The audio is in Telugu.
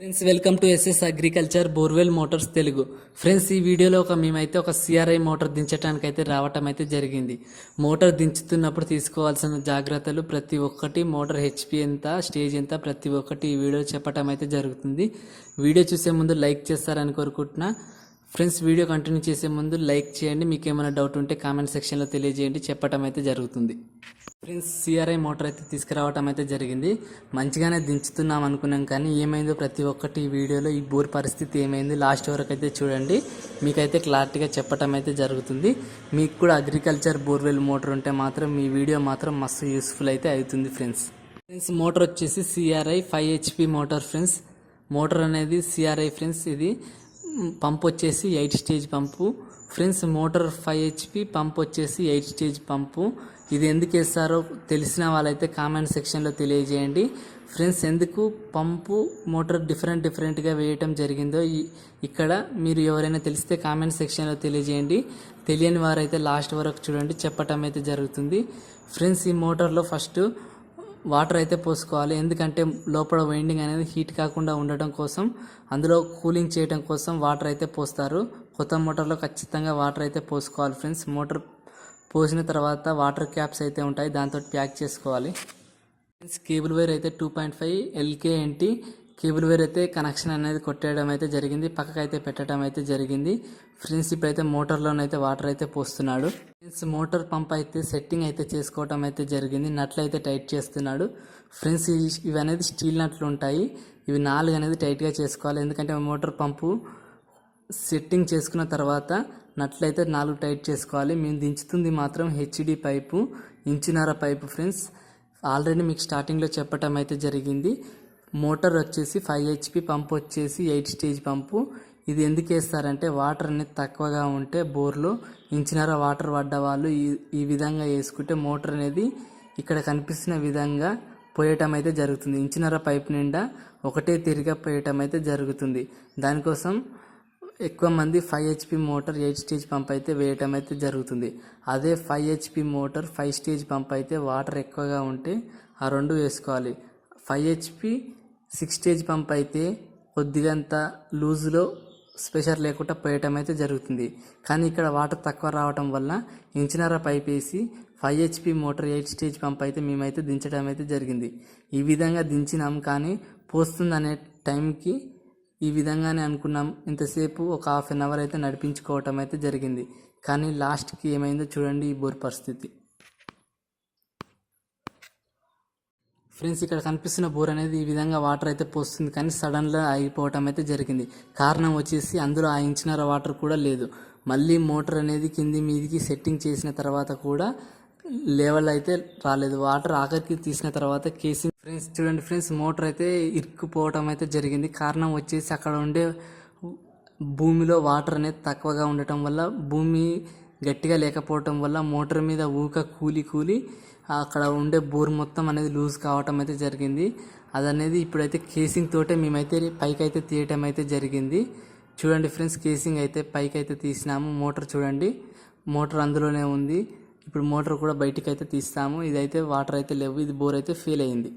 Friends welcome to SS agriculture borewell motors Telugu friends ఈ వీడియోలో ఒక మేమైతే ఒక సిఆర్ఐ మోటార్ దించడానికి అయితే రావటం అయితే జరిగింది. మోటార్ దించుతున్నప్పుడు తీసుకోవాల్సిన జాగ్రత్తలు ప్రతి ఒక్కటి మోటార్ హెచ్పి ఎంత స్టేజ్ ఎంత ప్రతి ఒక్కటి ఈ వీడియో చెప్పటం అయితే జరుగుతుంది. వీడియో చూసే ముందు లైక్ చేస్తారని కోరుకుంటున్నా. ఫ్రెండ్స్ వీడియో కంటిన్యూ చేసే ముందు లైక్ చేయండి. మీకు ఏమైనా డౌట్ ఉంటే కామెంట్ సెక్షన్లో తెలియజేయండి. చెప్పటం అయితే జరుగుతుంది. ఫ్రెండ్స్ సిఆర్ఐ మోటార్ అయితే తీసుకురావటం అయితే జరిగింది. మంచిగానే దించుతున్నాం అనుకున్నాం కానీ ఏమైందో ప్రతి ఒక్కటి వీడియోలో ఈ బోర్ పరిస్థితి ఏమైంది? లాస్ట్ వరకు అయితే చూడండి. మీకైతే క్లారిటీగా చెప్పటం అయితే జరుగుతుంది. మీకు కూడా అగ్రికల్చర్ బోర్వెల్ మోటార్ ఉంటే మాత్రం మీ వీడియో మాత్రం మస్తు యూస్ఫుల్ అయితే అవుతుంది ఫ్రెండ్స్. ఫ్రెండ్స్ మోటార్ వచ్చేసి CRI five HP motor friends. Motor అనేది సిఆర్ఐ ఫ్రెండ్స్ ఇది పంప్ వచ్చేసి eight stage pump. Friends motor five HP pump వచ్చేసి ఎయిట్ స్టేజ్ పంపు. ఇది ఎందుకు వేస్తారో తెలిసిన వాళ్ళైతే కామెంట్ సెక్షన్లో తెలియజేయండి. ఫ్రెండ్స్ ఎందుకు పంపు మోటార్ డిఫరెంట్ డిఫరెంట్గా వేయటం జరిగిందో ఇక్కడ మీరు ఎవరైనా తెలిస్తే కామెంట్ సెక్షన్లో తెలియజేయండి. తెలియని వారైతే లాస్ట్ వరకు చూడండి చెప్పటం అయితే జరుగుతుంది. ఫ్రెండ్స్ ఈ మోటార్లో ఫస్ట్ వాటర్ అయితే పోసుకోవాలి. ఎందుకంటే లోపల వైండింగ్ అనేది హీట్ కాకుండా ఉండటం కోసం అందులో కూలింగ్ చేయడం కోసం వాటర్ అయితే పోస్తారు. కొత్త మోటార్లో ఖచ్చితంగా వాటర్ అయితే పోసుకోవాలి ఫ్రెండ్స్. మోటార్ పోసిన తర్వాత వాటర్ క్యాప్స్ అయితే ఉంటాయి. దాంతో ప్యాక్ చేసుకోవాలి. ఫ్రెండ్స్ కేబుల్ వైర్ అయితే two point five ఎల్కేఎన్టీ cable wire అయితే కనెక్షన్ అనేది కొట్టేయడం అయితే జరిగింది పక్కకు అయితే పెట్టడం అయితే జరిగింది. ఫ్రెండ్స్ ఇప్పుడైతే మోటార్లోనైతే వాటర్ అయితే పోస్తున్నాడు. ఫ్రెండ్స్ మోటార్ పంప్ అయితే సెట్టింగ్ అయితే చేసుకోవటం అయితే జరిగింది నట్లు అయితే టైట్ చేస్తున్నాడు. ఫ్రెండ్స్ ఇవి- ఇవి అనేది స్టీల్ నట్లు ఉంటాయి ఇవి నాలుగు అనేది టైట్గా చేసుకోవాలి. ఎందుకంటే మోటార్ పంపు సెట్టింగ్ చేసుకున్న తర్వాత నట్లయితే నాలుగు టైట్ చేసుకోవాలి. మేము దించుతుంది మాత్రం హెచ్డి పైపు ఇంచున్నర పైపు ఫ్రెండ్స్. ఆల్రెడీ మీకు స్టార్టింగ్లో చెప్పటం అయితే జరిగింది. మోటార్ వచ్చేసి ఫైవ్ హెచ్పి పంప్ వచ్చేసి ఎయిట్ స్టేజ్ పంపు. ఇది ఎందుకు వేస్తారంటే వాటర్ అనేది తక్కువగా ఉంటే బోర్లో ఇంచినర వాటర్ పడ్డ వాళ్ళు ఈ ఈ విధంగా వేసుకుంటే మోటార్ అనేది ఇక్కడ కనిపిస్తున్న విధంగా పోయటం అయితే జరుగుతుంది. ఇంచినర పైప్ నిండా ఒకటే తిరిగా పోయటం అయితే జరుగుతుంది. దానికోసం ఎక్కువ మంది five HP motor eight stage pump అయితే వేయటం అయితే జరుగుతుంది. అదే five HP motor five stage pump అయితే వాటర్ ఎక్కువగా ఉంటే ఆ రెండు వేసుకోవాలి. Five HP six stage pump అయితే కొద్దిగంత లూజ్లో స్పెషర్ లేకుండా పోయటం అయితే జరుగుతుంది. కానీ ఇక్కడ వాటర్ తక్కువ రావటం వల్ల ఇంచినర పైప్ వేసి five HP motor eight stage pump అయితే మేమైతే దించడం అయితే జరిగింది. ఈ విధంగా దించినాం కానీ పోస్తుంది అనే టైంకి ఈ విధంగానే అనుకున్నాం. ఇంతసేపు ఒక హాఫ్ అన్ అవర్ అయితే నడిపించుకోవటం అయితే జరిగింది. కానీ లాస్ట్కి ఏమైందో చూడండి ఈ బోర్ పరిస్థితి. ఫ్రెండ్స్ ఇక్కడ కనిపిస్తున్న బోర్ అనేది ఈ విధంగా వాటర్ అయితే పోస్తుంది కానీ సడన్గా ఆగిపోవటం అయితే జరిగింది. కారణం వచ్చేసి అందులో ఆ ఇంచినర వాటర్ కూడా లేదు. మళ్ళీ మోటార్ అనేది కింది మీదికి సెట్టింగ్ చేసిన తర్వాత కూడా లెవెల్ అయితే రాలేదు. వాటర్ ఆఖరికి తీసిన తర్వాత కేసింగ్ ఫ్రెండ్స్ చూడండి ఫ్రెండ్స్ మోటార్ అయితే ఇరుక్కుపోవటం అయితే జరిగింది. కారణం వచ్చేసి అక్కడ ఉండే భూమిలో వాటర్ అనేది తక్కువగా ఉండటం వల్ల భూమి గట్టిగా లేకపోవటం వల్ల మోటార్ మీద ఊక కూలి కూలి అక్కడ ఉండే బోర్ మొత్తం అనేది లూజ్ కావటం అయితే జరిగింది. అదనేది ఇప్పుడైతే కేసింగ్ తోటే మేమైతే పైకి అయితే తీయటం అయితే జరిగింది. చూడండి ఫ్రెండ్స్ కేసింగ్ అయితే పైకి అయితే తీసినాము. మోటార్ చూడండి మోటార్ అందులోనే ఉంది. ఇప్పుడు మోటార్ కూడా బయటికి అయితే తీస్తాము. ఇదైతే వాటర్ అయితే లేవు. ఇది బోర్ అయితే ఫెయిల్ అయింది.